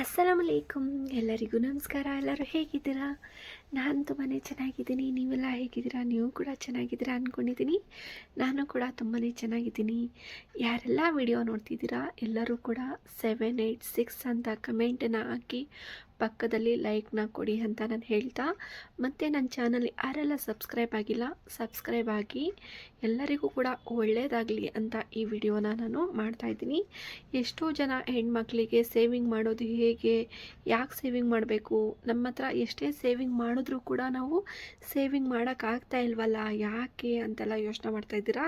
ಅಸ್ಸಲಾಮ್ ಅಲೈಕುಮ್ ಎಲ್ಲರಿಗೂ ನಮಸ್ಕಾರ. ಎಲ್ಲರೂ ಹೇಗಿದ್ದೀರಾ? ನಾನು ತುಂಬಾ ಚೆನ್ನಾಗಿದ್ದೀನಿ. ನೀವೆಲ್ಲ ಹೇಗಿದ್ದೀರಾ? ನೀವು ಕೂಡ ಚೆನ್ನಾಗಿದ್ದೀರಾ ಅಂದ್ಕೊಂಡಿದ್ದೀನಿ ನಾನು ಕೂಡ ತುಂಬಾ ಚೆನ್ನಾಗಿದ್ದೀನಿ. ಯಾರೆಲ್ಲ ವಿಡಿಯೋ ನೋಡ್ತಿದ್ದೀರಾ, ಎಲ್ಲರೂ ಕೂಡ ಸೆವೆನ್ ಏಯ್ಟ್ ಸಿಕ್ಸ್ ಅಂತ ಕಮೆಂಟನ್ನು ಹಾಕಿ ಪಕ್ಕದಲ್ಲಿ ಲೈಕ್ನ ಕೊಡಿ ಅಂತ ನಾನು ಹೇಳ್ತಾ. ಮತ್ತು ನನ್ನ ಚಾನಲ್ ಯಾರೆಲ್ಲ ಸಬ್ಸ್ಕ್ರೈಬ್ ಆಗಿಲ್ಲ ಸಬ್ಸ್ಕ್ರೈಬ್ ಆಗಿ ಎಲ್ಲರಿಗೂ ಕೂಡ ಒಳ್ಳೆಯದಾಗಲಿ ಅಂತ ಈ ವಿಡಿಯೋನ ನಾನು ಮಾಡ್ತಾಯಿದ್ದೀನಿ ಎಷ್ಟೋ ಜನ ಹೆಣ್ಮಕ್ಳಿಗೆ ಸೇವಿಂಗ್ ಮಾಡೋದು ಹೇಗೆ, ಯಾಕೆ ಸೇವಿಂಗ್ ಮಾಡಬೇಕು? ನಮ್ಮ ಹತ್ರ ಎಷ್ಟೇ ಸೇವಿಂಗ್ ಮಾಡಿದ್ರೂ ಕೂಡ ನಾವು ಸೇವಿಂಗ್ ಮಾಡೋಕ್ಕಾಗ್ತಾ ಇಲ್ವಲ್ಲ? ಯಾಕೆ ಅಂತೆಲ್ಲ ಯೋಚನೆ ಮಾಡ್ತಾ ಇದ್ದೀರಾ?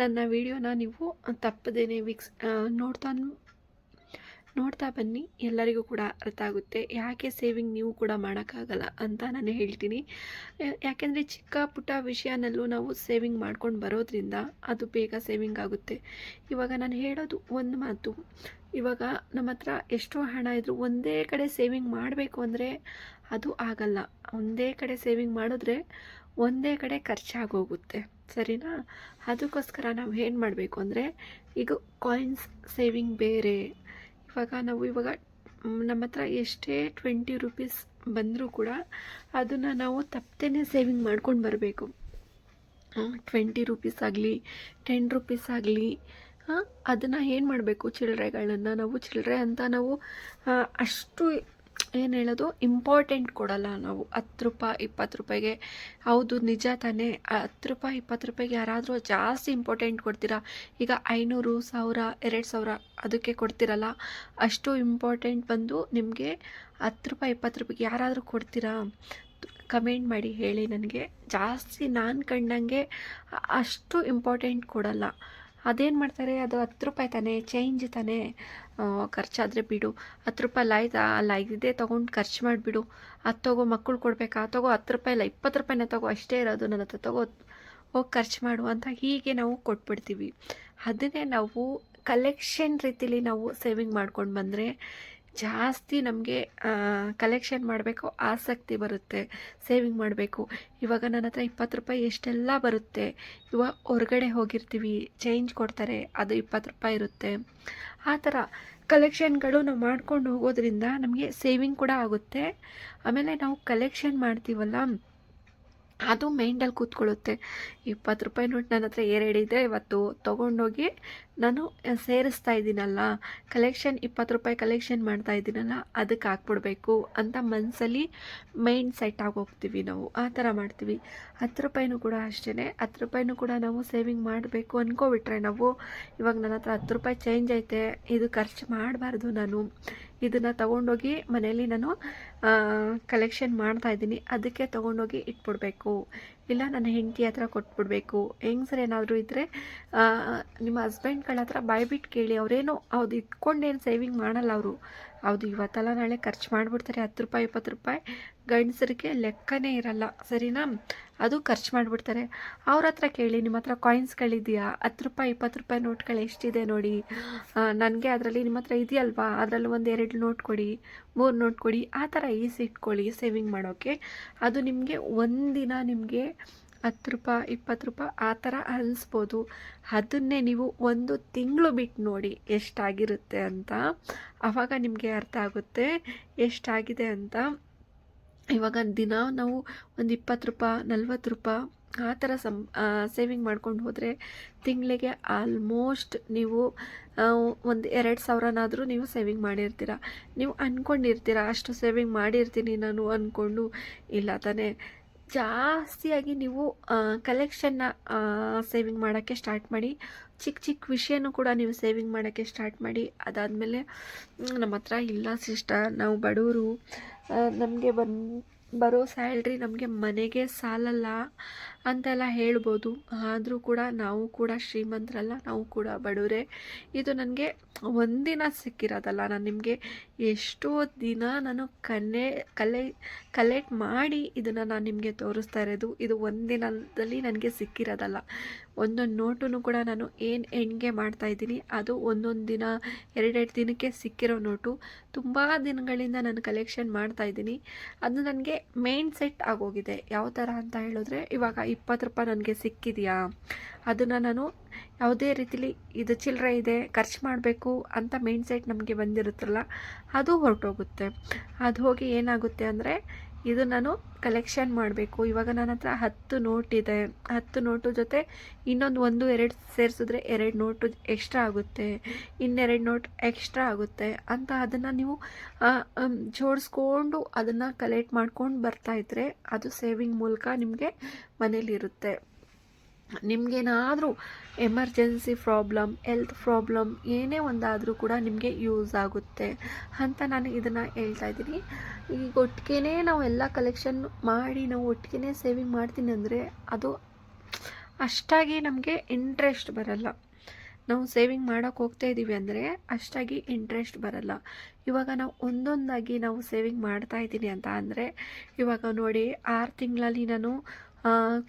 ನನ್ನ ವಿಡಿಯೋನ ನೀವು ತಪ್ಪದೇ ವೀಕ್ಸ್ ನೋಡ್ತಾ ನೋಡ್ತಾ ಬನ್ನಿ, ಎಲ್ಲರಿಗೂ ಕೂಡ ಅರ್ಥ ಆಗುತ್ತೆ. ಯಾಕೆ ಸೇವಿಂಗ್ ನೀವು ಕೂಡ ಮಾಡೋಕ್ಕಾಗಲ್ಲ ಅಂತ ನಾನು ಹೇಳ್ತೀನಿ. ಯಾಕೆಂದರೆ ಚಿಕ್ಕ ಪುಟ್ಟ ವಿಷಯನಲ್ಲೂ ನಾವು ಸೇವಿಂಗ್ ಮಾಡ್ಕೊಂಡು ಬರೋದ್ರಿಂದ ಅದು ಬೇಗ ಸೇವಿಂಗ್ ಆಗುತ್ತೆ. ಇವಾಗ ನಾನು ಹೇಳೋದು ಒಂದು ಮಾತು. ಇವಾಗ ನಮ್ಮ ಹತ್ರ ಎಷ್ಟೋ ಹಣ ಇದ್ದರೂ ಒಂದೇ ಕಡೆ ಸೇವಿಂಗ್ ಮಾಡಬೇಕು ಅಂದರೆ ಅದು ಆಗಲ್ಲ. ಒಂದೇ ಕಡೆ ಸೇವಿಂಗ್ ಮಾಡಿದ್ರೆ ಒಂದೇ ಕಡೆ ಖರ್ಚಾಗೋಗುತ್ತೆ. ಸರಿನಾ? ಅದಕ್ಕೋಸ್ಕರ ನಾವು ಏನು ಮಾಡಬೇಕು ಅಂದರೆ, ಈಗ ಕಾಯಿನ್ಸ್ ಸೇವಿಂಗ್ ಬೇರೆ. ಇವಾಗ ನಾವು ಇವಾಗ ನಮ್ಮ ಹತ್ರ ಎಷ್ಟೇ ಟ್ವೆಂಟಿ ರುಪೀಸ್ ಬಂದರೂ ಕೂಡ ಅದನ್ನು ನಾವು ತಪ್ಪದೇ ಸೇವಿಂಗ್ ಮಾಡ್ಕೊಂಡು ಬರಬೇಕು. ಟ್ವೆಂಟಿ ರುಪೀಸ್ ಆಗಲಿ ಟೆನ್ ರುಪೀಸ್ ಆಗಲಿ ಅದನ್ನು ಏನು ಮಾಡಬೇಕು ಚಿಲ್ಲರೆಗಳನ್ನು ನಾವು ಚಿಲ್ಲರೆ ಅಂತ ನಾವು ಅಷ್ಟು ಏನು ಹೇಳೋದು? ಇಂಪಾರ್ಟೆಂಟ್ ಕೊಡಲ್ಲ ನಾವು. ಹತ್ತು ರೂಪಾಯಿ, ಇಪ್ಪತ್ತು ರೂಪಾಯಿಗೆ. ಹೌದು, ನಿಜ ತಾನೇ. ಹತ್ತು ರೂಪಾಯಿ, ಇಪ್ಪತ್ತು ರೂಪಾಯಿಗೆ ಯಾರಾದರೂ ಜಾಸ್ತಿ ಇಂಪಾರ್ಟೆಂಟ್ ಕೊಡ್ತೀರಾ? ಈಗ ಐನೂರು, ಸಾವಿರ, ಎರಡು ಸಾವಿರ ಅದಕ್ಕೆ ಕೊಡ್ತೀರಲ್ಲ? ಅಷ್ಟು ಇಂಪಾರ್ಟೆಂಟ್ ಬಂದು ನಿಮಗೆ ಹತ್ತು ರೂಪಾಯಿ, ಇಪ್ಪತ್ತು ರೂಪಾಯಿಗೆ ಯಾರಾದರೂ ಕೊಡ್ತೀರಾ? ಕಮೆಂಟ್ ಮಾಡಿ ಹೇಳಿ ನನಗೆ. ಜಾಸ್ತಿ ನಾನು ಕಂಡಂಗೆ ಅಷ್ಟು ಇಂಪಾರ್ಟೆಂಟ್ ಕೊಡಲ್ಲ. ಅದೇನು ಮಾಡ್ತಾರೆ? ಅದು ಹತ್ತು ರೂಪಾಯಿ ತಾನೇ ಚೇಂಜ್ ತಾನೇ. ಖರ್ಚಾದರೆ ಬಿಡು. ಹತ್ತು ರೂಪಾಯಿ ಲಾಯ್ತಾ ಅಲ್ಲ ಇದೇ ತೊಗೊಂಡು ಖರ್ಚು ಮಾಡಿಬಿಡು. ಅದು ತಗೋ ಮಕ್ಕಳು ಕೊಡಬೇಕಾ? ತಗೋ ಹತ್ತು ರೂಪಾಯಿ ಇಲ್ಲ ಇಪ್ಪತ್ತು ರೂಪಾಯಿನೇ ತಗೋ, ಅಷ್ಟೇ ಇರೋದು ನನ್ನ ಹತ್ರ. ತಗೋ, ಹೋಗಿ ಖರ್ಚು ಮಾಡು ಅಂತ ಹೀಗೆ ನಾವು ಕೊಟ್ಬಿಡ್ತೀವಿ. ಅದನ್ನೇ ನಾವು ಕಲೆಕ್ಷನ್ ರೀತಿಲಿ ನಾವು ಸೇವಿಂಗ್ ಮಾಡ್ಕೊಂಡು ಬಂದರೆ ಜಾಸ್ತಿ ನಮಗೆ ಕಲೆಕ್ಷನ್ ಮಾಡಬೇಕು ಆಸಕ್ತಿ ಬರುತ್ತೆ ಸೇವಿಂಗ್ ಮಾಡಬೇಕು. ಇವಾಗ ನನ್ನ ಹತ್ರ ಇಪ್ಪತ್ತು ರೂಪಾಯಿ ಎಷ್ಟೆಲ್ಲ ಬರುತ್ತೆ ಇವಾಗ ಹೊರಗಡೆ ಹೋಗಿರ್ತೀವಿ ಚೇಂಜ್ ಕೊಡ್ತಾರೆ, ಅದು ಇಪ್ಪತ್ತು ರೂಪಾಯಿ ಇರುತ್ತೆ. ಆ ಥರ ಕಲೆಕ್ಷನ್ಗಳು ನಾವು ಮಾಡ್ಕೊಂಡು ಹೋಗೋದ್ರಿಂದ ನಮಗೆ ಸೇವಿಂಗ್ ಕೂಡ ಆಗುತ್ತೆ. ಆಮೇಲೆ ನಾವು ಕಲೆಕ್ಷನ್ ಮಾಡ್ತೀವಲ್ಲ ಅದು ಮೈಂಡಲ್ಲಿ ಕೂತ್ಕೊಳ್ಳುತ್ತೆ. ಇಪ್ಪತ್ತು ರೂಪಾಯಿ ನೋಟ್ ನನ್ನ ಹತ್ರ ಏರೇಡಿದೆ ಇವತ್ತು ತೊಗೊಂಡೋಗಿ ನಾನು ಸೇರಿಸ್ತಾ ಇದ್ದೀನಲ್ಲ ಕಲೆಕ್ಷನ್ ಇಪ್ಪತ್ತು ರೂಪಾಯಿ ಕಲೆಕ್ಷನ್ ಮಾಡ್ತಾ ಇದ್ದೀನಲ್ಲ, ಅದಕ್ಕೆ ಹಾಕ್ಬಿಡ್ಬೇಕು ಅಂತ ಮನಸ್ಸಲ್ಲಿ ಮೈಂಡ್ ಸೆಟ್ ಆಗೋಗ್ತೀವಿ ನಾವು. ಆ ಥರ ಮಾಡ್ತೀವಿ. ಹತ್ತು ರೂಪಾಯಿನೂ ಕೂಡ ಅಷ್ಟೇ ಹತ್ತು ರೂಪಾಯಿನೂ ಕೂಡ ನಾವು ಸೇವಿಂಗ್ ಮಾಡಬೇಕು ಅಂದ್ಕೊಬಿಟ್ರೆ ನಾವು, ಇವಾಗ ನನ್ನ ಹತ್ರ ಹತ್ತು ರೂಪಾಯಿ ಚೇಂಜ್ ಐತೆ, ಇದು ಖರ್ಚು ಮಾಡಬಾರ್ದು ನಾನು. ಇದನ್ನು ತೊಗೊಂಡೋಗಿ ಮನೆಯಲ್ಲಿ ನಾನು ಕಲೆಕ್ಷನ್ ಮಾಡ್ತಾ ಇದ್ದೀನಿ. ಅದಕ್ಕೆ ತೊಗೊಂಡೋಗಿ ಇಟ್ಬಿಡ್ಬೇಕು. ಇಲ್ಲ ನನ್ನ ಹೆಂಡತಿ ಹತ್ರ ಕೊಟ್ಬಿಡ್ಬೇಕು. ಏನಾದರೂ ಇದ್ದರೆ ನಿಮ್ಮ ಹಸ್ಬೆಂಡ್ಗಳ ಹತ್ರ ಬಾಯ್ಬಿಟ್ಟು ಕೇಳಿ. ಅವರೇನು, ಅವ್ರು ಇಟ್ಕೊಂಡೇನು ಸೇವಿಂಗ್ ಮಾಡಲ್ಲ ಅವರು. ಹೌದು, ಇವತ್ತಲ್ಲ ನಾಳೆ ಖರ್ಚು ಮಾಡಿಬಿಡ್ತಾರೆ ಹತ್ತು ರೂಪಾಯಿ, ಇಪ್ಪತ್ತು ರೂಪಾಯಿ. ಗಂಡಸರಿಗೆ ಲೆಕ್ಕನೇ ಇರಲ್ಲ, ಸರಿನಾ? ಅದು ಖರ್ಚು ಮಾಡಿಬಿಡ್ತಾರೆ. ಅವ್ರ ಹತ್ರ ಕೇಳಿ, ನಿಮ್ಮ ಹತ್ರ ಕಾಯಿನ್ಸ್ಗಳಿದೆಯಾ ಹತ್ತು ರೂಪಾಯಿ, ಇಪ್ಪತ್ತು ರೂಪಾಯಿ ನೋಟ್ಗಳು ಎಷ್ಟಿದೆ ನೋಡಿ. ನನಗೆ ಅದರಲ್ಲಿ ನಿಮ್ಮ ಹತ್ರ ಇದೆಯಲ್ವಾ? ಅದರಲ್ಲಿ ಒಂದು ಎರಡು ನೋಟ್ ಕೊಡಿ, ಮೂರು ನೋಟ್ ಕೊಡಿ. ಆ ಥರ ಈಸಿ ಇಟ್ಕೊಳ್ಳಿ ಸೇವಿಂಗ್ ಮಾಡೋಕ್ಕೆ ಅದು ನಿಮಗೆ ಒಂದಿನ ನಿಮಗೆ ಹತ್ತು ರೂಪಾಯಿ, ಇಪ್ಪತ್ತು ರೂಪಾಯಿ ಆ ಥರ ಅನಿಸ್ಬೋದು. ಅದನ್ನೇ ನೀವು ಒಂದು ತಿಂಗಳು ಬಿಟ್ಟು ನೋಡಿ ಎಷ್ಟಾಗಿರುತ್ತೆ ಅಂತ. ಆವಾಗ ನಿಮಗೆ ಅರ್ಥ ಆಗುತ್ತೆ ಎಷ್ಟಾಗಿದೆ ಅಂತ. ಇವಾಗ ದಿನ ನಾವು ಒಂದು ಇಪ್ಪತ್ತು ರೂಪಾಯಿ, ನಲ್ವತ್ತು ರೂಪಾಯಿ ಆ ಥರ ಸಂ ಸೇವಿಂಗ್ ಮಾಡ್ಕೊಂಡು ಹೋದರೆ ತಿಂಗಳಿಗೆ ಆಲ್ಮೋಸ್ಟ್ ನೀವು ಒಂದು ಎರಡು ಸಾವಿರನಾದರೂ ನೀವು ಸೇವಿಂಗ್ ಮಾಡಿರ್ತೀರ. ನೀವು ಅಂದ್ಕೊಂಡಿರ್ತೀರ ಅಷ್ಟು ಸೇವಿಂಗ್ ಮಾಡಿರ್ತೀನಿ ನಾನು ಅಂದ್ಕೊಂಡು ಇಲ್ಲ ತಾನೇ. ಜಾಸ್ತಿಯಾಗಿ ನೀವು ಕಲೆಕ್ಷನ್ನ ಸೇವಿಂಗ್ ಮಾಡೋಕ್ಕೆ ಸ್ಟಾರ್ಟ್ ಮಾಡಿ ಚಿಕ್ಕ ಚಿಕ್ಕ ವಿಷಯನೂ ಕೂಡ ನೀವು ಸೇವಿಂಗ್ ಮಾಡೋಕ್ಕೆ ಸ್ಟಾರ್ಟ್ ಮಾಡಿ, ಅದಾದಮೇಲೆ ನಮ್ಮ ಹತ್ರ ಇಲ್ಲ ಸಿಸ್ಟರ್ ನಾವು ಬಡವರು ನಮಗೆ ಬನ್, ಬರೋ ಸ್ಯಾಲ್ರಿ ನಮಗೆ ಮನೆಗೆ ಸಾಲಲ್ಲ. ಅಂತೆಲ್ಲ ಹೇಳ್ಬೋದು. ಆದರೂ ಕೂಡ ನಾವು ಕೂಡ ಶ್ರೀಮಂತರಲ್ಲ, ನಾವು ಕೂಡ ಬಡವರೇ. ಇದು ನನಗೆ ಒಂದಿನ ಸಿಕ್ಕಿರೋದಲ್ಲ. ನಾನು ನಿಮಗೆ ಎಷ್ಟೋ ದಿನ ನಾನು ಕನ್ನೆ, ಕಲೆ ಕಲೆಕ್ಟ್ ಮಾಡಿ ಇದನ್ನು ನಾನು ನಿಮಗೆ ತೋರಿಸ್ತಾ ಇರೋದು. ಇದು ಒಂದಿನದಲ್ಲಿ ನನಗೆ ಸಿಕ್ಕಿರೋದಲ್ಲ. ಒಂದೊಂದು ನೋಟು ಕೂಡ ನಾನು ಏನು ಹೆಣ್ಗೆ ಮಾಡ್ತಾ ಇದ್ದೀನಿ, ಅದು ಒಂದೊಂದು ದಿನ, ಎರಡೆರಡು ದಿನಕ್ಕೆ ಸಿಕ್ಕಿರೋ ನೋಟು. ತುಂಬ ದಿನಗಳಿಂದ ನಾನು ಕಲೆಕ್ಷನ್ ಮಾಡ್ತಾ ಇದ್ದೀನಿ. ಅದು ನನಗೆ ಮೇನ್ ಸೆಟ್ ಆಗೋಗಿದೆ. ಯಾವ ಥರ ಅಂತ ಹೇಳಿದ್ರೆ, ಇವಾಗ ಇಪ್ಪತ್ತು ರೂಪಾಯಿ ನನಗೆ ಸಿಕ್ಕಿದೆಯಾ? ಅದನ್ನು ನಾನು ಯಾವುದೇ ರೀತಿಲಿ ಇದು ಚಿಲ್ಲರೆ ಇದೆ, ಖರ್ಚು ಮಾಡಬೇಕು ಅಂತ ಮೈಂಡ್ ಸೆಟ್ ನಮಗೆ ಬಂದಿರುತ್ತಲ್ಲ, ಅದು ಹೊರಟೋಗುತ್ತೆ. ಅದು ಹೋಗಿ ಏನಾಗುತ್ತೆ ಅಂದರೆ ಇದು ನಾನು ಕಲೆಕ್ಷನ್ ಮಾಡಬೇಕು. ಇವಾಗ ನನ್ನ ಹತ್ರ ಹತ್ತು ನೋಟ್ ಇದೆ. ಹತ್ತು ನೋಟು ಜೊತೆ ಇನ್ನೊಂದು ಒಂದು, ಎರಡು ಸೇರಿಸಿದ್ರೆ ಎರಡು ನೋಟು ಎಕ್ಸ್ಟ್ರಾ ಆಗುತ್ತೆ. ಇನ್ನೆರಡು ನೋಟ್ ಎಕ್ಸ್ಟ್ರಾ ಆಗುತ್ತೆ ಅಂತ ಅದನ್ನು ನೀವು ಜೋಡಿಸ್ಕೊಂಡು ಅದನ್ನು ಕಲೆಕ್ಟ್ ಮಾಡ್ಕೊಂಡು ಬರ್ತಾಯಿದ್ರೆ ಅದು ಸೇವಿಂಗ್ ಮೂಲಕ ನಿಮಗೆ ಮನೇಲಿರುತ್ತೆ. ನಿಮಗೇನಾದರೂ ಎಮರ್ಜೆನ್ಸಿ ಪ್ರಾಬ್ಲಮ್ ಎಲ್ತ್ ಪ್ರಾಬ್ಲಮ್ ಏನೇ ಒಂದಾದರೂ ಕೂಡ ನಿಮಗೆ ಯೂಸ್ ಆಗುತ್ತೆ ಅಂತ ನಾನು ಇದನ್ನು ಹೇಳ್ತಾ ಇದ್ದೀನಿ. ಈಗ ಒಟ್ಟಿಗೆ ನಾವು ಎಲ್ಲ ಕಲೆಕ್ಷನ್ ಮಾಡಿ ನಾವು ಒಟ್ಟಿಗೆ ಸೇವಿಂಗ್ ಮಾಡ್ತೀನಿ ಅಂದರೆ ಅದು ಅಷ್ಟಾಗಿ ನಮಗೆ ಇಂಟ್ರೆಸ್ಟ್ ಬರಲ್ಲ. ನಾವು ಸೇವಿಂಗ್ ಮಾಡೋಕ್ಕೆ ಹೋಗ್ತಾ ಇದ್ದೀವಿ ಅಂದರೆ ಅಷ್ಟಾಗಿ ಇಂಟ್ರೆಸ್ಟ್ ಬರಲ್ಲ. ಇವಾಗ ನಾವು ಒಂದೊಂದಾಗಿ ನಾವು ಸೇವಿಂಗ್ ಮಾಡ್ತಾ ಇದ್ದೀನಿ ಅಂತ ಅಂದರೆ ಇವಾಗ ನೋಡಿ ಆರು ತಿಂಗಳಲ್ಲಿ ನಾನು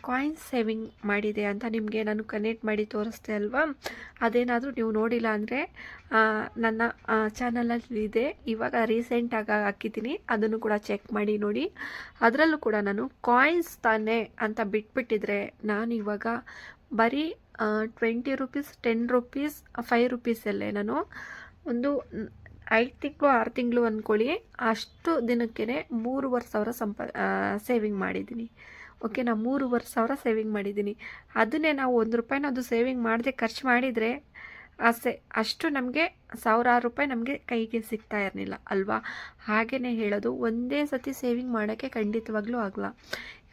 ಕಾಯಿನ್ಸ್ ಸೇವಿಂಗ್ ಮಾಡಿದೆ ಅಂತ ನಿಮಗೆ ನಾನು ಕನೆಕ್ಟ್ ಮಾಡಿ ತೋರಿಸ್ದೆ ಅಲ್ವಾ? ಅದೇನಾದರೂ ನೀವು ನೋಡಿಲ್ಲ ಅಂದರೆ ನನ್ನ ಚಾನಲಲ್ಲಿ ಇದೆ. ಇವಾಗ ರೀಸೆಂಟಾಗಿ ಹಾಕಿದ್ದೀನಿ. ಅದನ್ನು ಕೂಡ ಚೆಕ್ ಮಾಡಿ ನೋಡಿ. ಅದರಲ್ಲೂ ಕೂಡ ನಾನು ಕಾಯಿನ್ಸ್ ತಾನೇ ಅಂತ ಬಿಟ್ಬಿಟ್ಟಿದ್ರೆ ನಾನು ಇವಾಗ ಬರೀ twenty rupees ten rupees five ರುಪೀಸಲ್ಲೇ ನಾನು ಒಂದು ಐದು ತಿಂಗಳು, ಆರು ತಿಂಗಳು ಅಂದ್ಕೊಳ್ಳಿ ಅಷ್ಟು ದಿನಕ್ಕೇ ಮೂರುವರೆ ಸಾವಿರ ಸಂಪ ಸೇವಿಂಗ್ ಮಾಡಿದ್ದೀನಿ. ಓಕೆ ನಾನು ಮೂರುವರೆ ಸಾವಿರ ಸೇವಿಂಗ್ ಮಾಡಿದ್ದೀನಿ ಅದನ್ನೇ ನಾವು ಒಂದು ರೂಪಾಯಿನ ಅದು ಸೇವಿಂಗ್ ಮಾಡದೆ ಖರ್ಚು ಮಾಡಿದರೆ ಸೆ ಅಷ್ಟು ನಮಗೆ ಸಾವಿರಾರು ರೂಪಾಯಿ ನಮಗೆ ಕೈಗೆ ಸಿಗ್ತಾ ಇರಲಿಲ್ಲ, ಅಲ್ವಾ? ಹಾಗೆಯೇ ಹೇಳೋದು, ಒಂದೇ ಸತಿ ಸೇವಿಂಗ್ ಮಾಡೋಕ್ಕೆ ಖಂಡಿತವಾಗ್ಲೂ ಆಗಲ್ಲ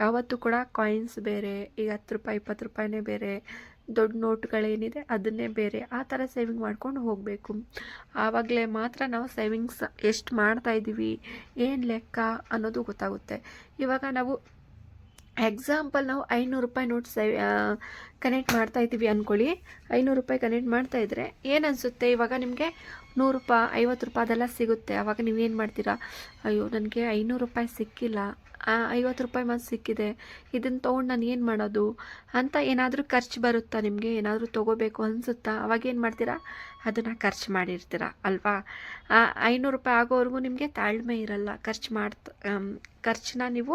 ಯಾವತ್ತೂ ಕೂಡ ಕಾಯಿನ್ಸ್ ಬೇರೆ, ಈಗ ಹತ್ತು ರೂಪಾಯಿ, ಇಪ್ಪತ್ತು ರೂಪಾಯಿನೇ ಬೇರೆ, ದೊಡ್ಡ ನೋಟ್ಗಳೇನಿದೆ ಅದನ್ನೇ ಬೇರೆ, ಆ ಥರ ಸೇವಿಂಗ್ ಮಾಡ್ಕೊಂಡು ಹೋಗಬೇಕು. ಆವಾಗಲೇ ಮಾತ್ರ ನಾವು ಸೇವಿಂಗ್ಸ್ ಎಷ್ಟು ಮಾಡ್ತಾಯಿದ್ದೀವಿ ಏನು ಲೆಕ್ಕ ಅನ್ನೋದು ಗೊತ್ತಾಗುತ್ತೆ. ಇವಾಗ ನಾವು ಎಕ್ಸಾಂಪಲ್ ನಾವು ಐನೂರು ರೂಪಾಯಿ ನೋಟ್ ಸೇವ್ ಕನೆಕ್ಟ್ ಮಾಡ್ತಾ ಇದ್ದೀವಿ ಅಂದ್ಕೊಳ್ಳಿ ಐನೂರು ರೂಪಾಯಿ ಕನೆಕ್ಟ್ ಮಾಡ್ತಾ ಇದ್ದರೆ ಏನು ಅನಿಸುತ್ತೆ? ಇವಾಗ ನಿಮಗೆ ನೂರು ರೂಪಾಯಿ ಐವತ್ತು ರೂಪಾಯಿ ಅದೆಲ್ಲ ಸಿಗುತ್ತೆ. ಆವಾಗ ನೀವೇನು ಮಾಡ್ತೀರಾ? ಅಯ್ಯೋ, ನನಗೆ ಐನೂರು ರೂಪಾಯಿ ಸಿಕ್ಕಿಲ್ಲ. ಐವತ್ತು ರೂಪಾಯಿ ಮಾತ್ರ ಸಿಕ್ಕಿದೆ. ಇದನ್ನು ತೊಗೊಂಡು ನಾನು ಏನು ಮಾಡೋದು? ಅಂತ ಏನಾದರೂ ಖರ್ಚು ಬರುತ್ತಾ ನಿಮಗೆ? ಏನಾದರೂ ತೊಗೋಬೇಕು ಅನಿಸುತ್ತಾ? ಅವಾಗ ಏನು ಮಾಡ್ತೀರಾ? ಅದನ್ನು ಖರ್ಚು ಮಾಡಿರ್ತೀರ, ಅಲ್ವಾ? ಐನೂರು ರೂಪಾಯಿ ಆಗೋವರೆಗೂ ನಿಮಗೆ ತಾಳ್ಮೆ ಇರಲ್ಲ. ಖರ್ಚು ಮಾಡ್ತ ಖರ್ಚನ್ನ ನೀವು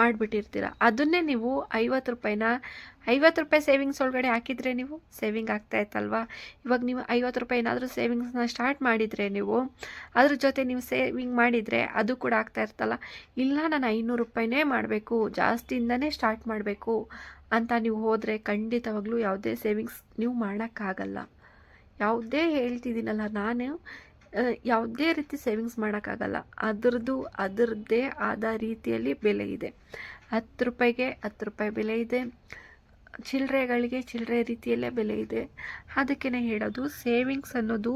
ಮಾಡಿಬಿಟ್ಟಿರ್ತೀರ. ಅದನ್ನೇ ನೀವು ಐವತ್ತು ರೂಪಾಯಿನ, ಐವತ್ತು ರೂಪಾಯಿ ಸೇವಿಂಗ್ಸ್ ಒಳಗಡೆ ಹಾಕಿದರೆ ನೀವು ಸೇವಿಂಗ್ ಆಗ್ತಾ ಇತ್ತಲ್ವಾ? ಇವಾಗ ನೀವು ಐವತ್ತು ರೂಪಾಯಿ ಏನಾದರೂ ಸೇವಿಂಗ್ಸ್ನ ಸ್ಟಾರ್ಟ್ ಮಾಡಿದರೆ ನೀವು, ಅದ್ರ ಜೊತೆ ನೀವು ಸೇವಿಂಗ್ ಮಾಡಿದರೆ ಅದು ಕೂಡ ಆಗ್ತಾ ಇರ್ತಲ್ಲ ಇಲ್ಲ, ನಾನು ಐನೂರು ರೂಪಾಯಿನೇ ಮಾಡಬೇಕು, ಜಾಸ್ತಿಯಿಂದನೇ ಸ್ಟಾರ್ಟ್ ಮಾಡಬೇಕು ಅಂತ ನೀವು ಹೋದರೆ ಖಂಡಿತವಾಗ್ಲೂ ಯಾವುದೇ ಸೇವಿಂಗ್ಸ್ ನೀವು ಮಾಡೋಕ್ಕಾಗಲ್ಲ. ಯಾವುದೇ ಹೇಳ್ತಿದ್ದೀನಲ್ಲ ನಾನು ಯಾವುದೇ ರೀತಿ ಸೇವಿಂಗ್ಸ್ ಮಾಡೋಕ್ಕಾಗಲ್ಲ. ಅದರದ್ದು, ಅದರದ್ದೇ ಆದ ರೀತಿಯಲ್ಲಿ ಬೆಲೆ ಇದೆ. ಹತ್ತು ರೂಪಾಯಿಗೆ ಹತ್ತು ರೂಪಾಯಿ ಬೆಲೆ ಇದೆ. ಚಿಲ್ಲರೆಗಳಿಗೆ ಚಿಲ್ಲರೆ ರೀತಿಯಲ್ಲೇ ಬೆಲೆ ಇದೆ. ಅದಕ್ಕೇ ಹೇಳೋದು ಸೇವಿಂಗ್ಸ್ ಅನ್ನೋದು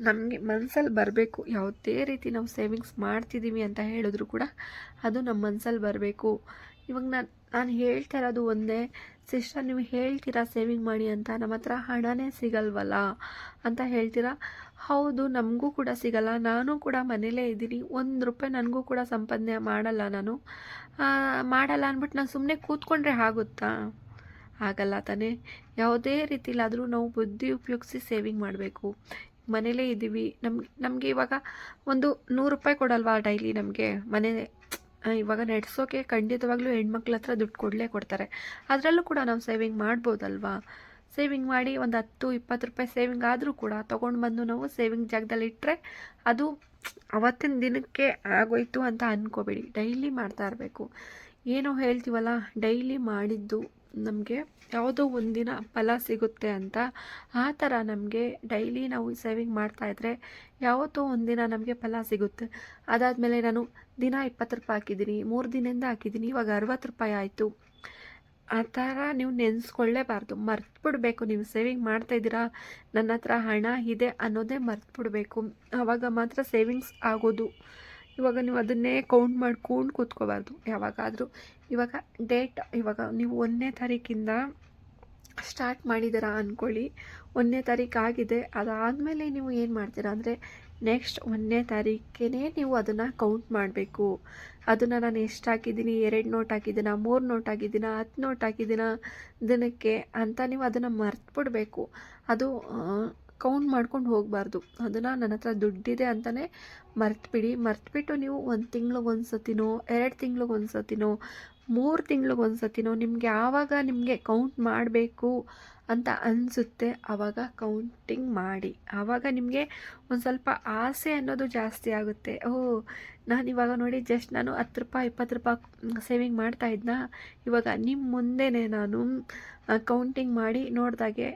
ನಮಗೆ ಮನಸ್ಸಲ್ಲಿ ಬರಬೇಕು. ಯಾವುದೇ ರೀತಿ ನಾವು ಸೇವಿಂಗ್ಸ್ ಮಾಡ್ತಿದ್ದೀವಿ ಅಂತ ಹೇಳಿದ್ರು ಕೂಡ ಅದು ನಮ್ಮ ಮನಸ್ಸಲ್ಲಿ ಬರಬೇಕು. ಇವಾಗ ನಾನು ನಾನು ಹೇಳ್ತಾ ಇರೋದು ಒಂದೇ. ಸಿಸ್ಟರ್ ನೀವು ಹೇಳ್ತೀರಾ ಸೇವಿಂಗ್ ಮಾಡಿ ಅಂತ? ನಮ್ಮ ಹತ್ರ ಹಣನೇ ಸಿಗಲ್ವಲ್ಲ ಅಂತ ಹೇಳ್ತೀರಾ? ಹೌದು, ನಮಗೂ ಕೂಡ ಸಿಗಲ್ಲ. ನಾನು ಕೂಡ ಮನೇಲೇ ಇದ್ದೀನಿ. ಒಂದು ರೂಪಾಯಿ ನನಗೂ ಕೂಡ ಸಂಪಾದನೆ ಮಾಡಲ್ಲ ನಾನು. ಮಾಡಲ್ಲ ಅಂದ್ಬಿಟ್ಟು ನಾನು ಸುಮ್ಮನೆ ಕೂತ್ಕೊಂಡ್ರೆ ಆಗುತ್ತಾ? ಆಗಲ್ಲ ತಾನೇ. ಯಾವುದೇ ರೀತಿಲಾದರೂ ನಾವು ಬುದ್ಧಿ ಉಪಯೋಗಿಸಿ ಸೇವಿಂಗ್ ಮಾಡಬೇಕು. ಮನೇಲೇ ಇದ್ದೀವಿ ನಮ್ಗೆ ನಮಗೆ ಇವಾಗ ಒಂದು ನೂರು ರೂಪಾಯಿ ಕೊಡಲ್ವಾ ಡೈಲಿ ನಮಗೆ? ಮನೆ ಇವಾಗ ನಡೆಸೋಕೆ ಖಂಡಿತವಾಗ್ಲೂ ಹೆಣ್ಮಕ್ಳ ಹತ್ರ ದುಡ್ಡು ಕೊಡಲೇ ಕೊಡ್ತಾರೆ. ಅದರಲ್ಲೂ ಕೂಡ ನಾವು ಸೇವಿಂಗ್ ಮಾಡ್ಬೋದಲ್ವಾ? ಸೇವಿಂಗ್ ಮಾಡಿ ಒಂದು ಹತ್ತು, ಇಪ್ಪತ್ತು ರೂಪಾಯಿ ಸೇವಿಂಗ್ ಆದರೂ ಕೂಡ ತೊಗೊಂಡು ಬಂದು ನಾವು ಸೇವಿಂಗ್ ಜಾಗದಲ್ಲಿ ಇಟ್ಟರೆ ಅದು ಅವತ್ತಿನ ದಿನಕ್ಕೆ ಆಗೋಯ್ತು ಅಂತ ಅಂದ್ಕೋಬೇಡಿ ಡೈಲಿ ಮಾಡ್ತಾ ಇರಬೇಕು. ಏನೋ ಹೇಳ್ತೀವಲ್ಲ ಡೈಲಿ ಮಾಡಿದ್ದು ನಮಗೆ ಯಾವುದೋ ಒಂದಿನ ಫಲ ಸಿಗುತ್ತೆ ಅಂತ ಆ ಥರ ನಮಗೆ ಡೈಲಿ ನಾವು ಸೇವಿಂಗ್ ಮಾಡ್ತಾಯಿದ್ರೆ ಯಾವತ್ತೋ ಒಂದಿನ ನಮಗೆ ಫಲ ಸಿಗುತ್ತೆ. ಅದಾದಮೇಲೆ ನಾನು ದಿನ ಇಪ್ಪತ್ತು ರೂಪಾಯಿ ಹಾಕಿದ್ದೀನಿ, ಮೂರು ದಿನದಿಂದ ಹಾಕಿದ್ದೀನಿ, ಇವಾಗ ಅರವತ್ತು ರೂಪಾಯಿ ಆಯಿತು. ಆ ಥರ ನೀವು ನೆನೆಸ್ಕೊಳ್ಳೇಬಾರ್ದು, ಮರ್ತ್ಬಿಡ್ಬೇಕು. ನೀವು ಸೇವಿಂಗ್ ಮಾಡ್ತಾಯಿದ್ದೀರಾ ನನ್ನ ಹತ್ರ ಹಣ ಇದೆ ಅನ್ನೋದೇ ಮರ್ತ್ಬಿಡ್ಬೇಕು. ಆವಾಗ ಮಾತ್ರ ಸೇವಿಂಗ್ಸ್ ಆಗೋದು. ಇವಾಗ ನೀವು ಅದನ್ನೇ ಕೌಂಟ್ ಮಾಡ್ಕೊಂಡು ಕೂತ್ಕೋಬಾರ್ದು. ಯಾವಾಗಾದರೂ ಇವಾಗ ಡೇಟ್ ಇವಾಗ ನೀವು ಒಂದನೇ ತಾರೀಕಿಂದ ಸ್ಟಾರ್ಟ್ ಮಾಡಿದ್ದೀರಾ ಅಂದ್ಕೊಳ್ಳಿ ಒಂದನೇ ತಾರೀಕು ಆಗಿದೆ. ಅದಾದಮೇಲೆ ನೀವು ಏನು ಮಾಡ್ತೀರಾ ಅಂದರೆ ನೆಕ್ಸ್ಟ್ ಒಂದನೇ ತಾರೀಕೇ ನೀವು ಅದನ್ನು ಕೌಂಟ್ ಮಾಡಬೇಕು. ಅದನ್ನು ನಾನು ಎಷ್ಟು ಹಾಕಿದ್ದೀನಿ? ಎರಡು ನೋಟ್ ಹಾಕಿದ್ದೀನ? ಮೂರು ನೋಟ್ ಹಾಕಿದ್ದೀನ? ಹತ್ತು ನೋಟ್ ಹಾಕಿದ್ದೀನ? ದಿನಕ್ಕೆ ಅಂತ ನೀವು ಅದನ್ನು ಮರ್ತ್ಬಿಡ್ಬೇಕು. ಅದು ಕೌಂಟ್ ಮಾಡ್ಕೊಂಡು ಹೋಗಬಾರ್ದು. ಅದನ್ನು ನನ್ನ ಹತ್ರ ದುಡ್ಡಿದೆ ಅಂತಲೇ ಮರ್ತುಬಿಡಿ. ಮರ್ತುಬಿಟ್ಟು ನೀವು ಒಂದು ತಿಂಗ್ಳಿಗೆ ಒಂದು ಸತಿನೋ, ಎರಡು ತಿಂಗ್ಳಿಗೆ ಒಂದು ಸತಿನೋ, ಮೂರು ತಿಂಗ್ಳಿಗೆ ಒಂದು ಸತಿನೋ ನಿಮ್ಗೆ ಯಾವಾಗ ನಿಮಗೆ ಕೌಂಟ್ ಮಾಡಬೇಕು ಅಂತ ಅನಿಸುತ್ತೆ. ಆವಾಗ ಕೌಂಟಿಂಗ್ ಮಾಡಿ. ಆವಾಗ ನಿಮಗೆ ಒಂದು ಸ್ವಲ್ಪ ಆಸೆ ಅನ್ನೋದು ಜಾಸ್ತಿ ಆಗುತ್ತೆ. ಓ ನಾನು ಇವಾಗ ನೋಡಿ ಜಸ್ಟ್ ನಾನು ಹತ್ತು ರೂಪಾಯಿ, ಇಪ್ಪತ್ತು ರೂಪಾಯಿ ಸೇವಿಂಗ್ ಮಾಡ್ತಾ ಇದ್ನ? ಇವಾಗ ನಿಮ್ಮ ಮುಂದೆನೇ ನಾನು ಕೌಂಟಿಂಗ್ ಮಾಡಿ ನೋಡಿದಾಗೆ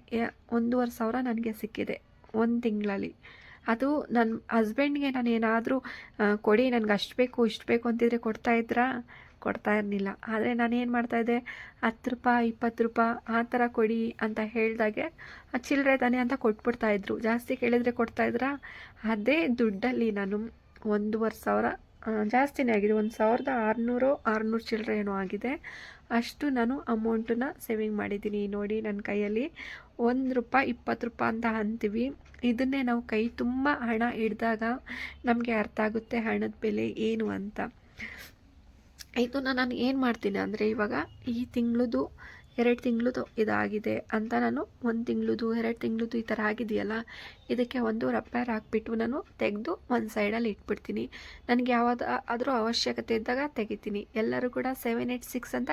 ಒಂದೂವರೆ ಸಾವಿರ ನನಗೆ ಸಿಕ್ಕಿದೆ ಒಂದು ತಿಂಗಳಲ್ಲಿ. ಅದು ನನ್ನ ಹಸ್ಬೆಂಡ್ಗೆ ನಾನು ಏನಾದರೂ ಕೊಡಿ, ನನಗೆ ಅಷ್ಟು ಬೇಕು, ಇಷ್ಟು ಬೇಕು ಅಂತಿದ್ರೆ ಕೊಡ್ತಾ ಇದ್ರಾ? ಕೊಡ್ತಾ ಇರಲಿಲ್ಲ. ಆದರೆ ನಾನು ಏನು ಮಾಡ್ತಾಯಿದ್ದೆ ಹತ್ತು ರೂಪಾಯಿ ಇಪ್ಪತ್ತು ರೂಪಾಯಿ ಆ ಥರ ಕೊಡಿ ಅಂತ ಹೇಳಿದಾಗೆ ಚಿಲ್ಲರೆ ತಾನೆ ಅಂತ ಕೊಟ್ಬಿಡ್ತಾಯಿದ್ರು ಜಾಸ್ತಿ ಕೇಳಿದರೆ ಕೊಡ್ತಾಯಿದ್ರ ಅದೇ ದುಡ್ಡಲ್ಲಿ ನಾನು ಒಂದೂವರೆ ಸಾವಿರ ಆ, ಜಾಸ್ತಿನೇ ಆಗಿದೆ. ಒಂದು ಸಾವಿರದ ಆರುನೂರು ಆರುನೂರು ಚಿಲ್ಲರೆ ಏನೋ ಆಗಿದೆ. ಅಷ್ಟು ನಾನು ಅಮೌಂಟನ್ನ ಸೇವಿಂಗ್ ಮಾಡಿದ್ದೀನಿ. ನೋಡಿ ನನ್ನ ಕೈಯಲ್ಲಿ ಒಂದು ರೂಪಾಯಿ ಇಪ್ಪತ್ತು ರೂಪಾಯಿ ಅಂತ ಅಂತೀವಿ. ಇದನ್ನೇ ನಾವು ಕೈ ತುಂಬ ಹಣ ಹಿಡ್ದಾಗ ನಮಗೆ ಅರ್ಥ ಆಗುತ್ತೆ ಹಣದ ಬೆಲೆ ಏನು ಅಂತ. ಇದನ್ನು ನಾನು ಏನು ಮಾಡ್ತೀನಿ ಅಂದರೆ ಇವಾಗ ಈ ತಿಂಗಳದು ಎರಡು ತಿಂಗಳದು ಇದಾಗಿದೆ ಅಂತ ನಾನು ಒಂದು ತಿಂಗಳದು, ಎರಡು ತಿಂಗಳದು ಈ ಥರ ಆಗಿದೆಯಲ್ಲ, ಇದಕ್ಕೆ ಒಂದು ರಬ್ಬರ್ ಹಾಕ್ಬಿಟ್ಟು ನಾನು ತೆಗೆದು ಒಂದು ಸೈಡಲ್ಲಿ ಇಟ್ಬಿಡ್ತೀನಿ. ನನಗೆ ಯಾವ್ದು ಆದರೂ ಅವಶ್ಯಕತೆ ಇದ್ದಾಗ ತೆಗಿತೀನಿ. ಎಲ್ಲರೂ ಕೂಡ ಸೆವೆನ್ ಏಯ್ಟ್ ಸಿಕ್ಸ್ ಅಂತ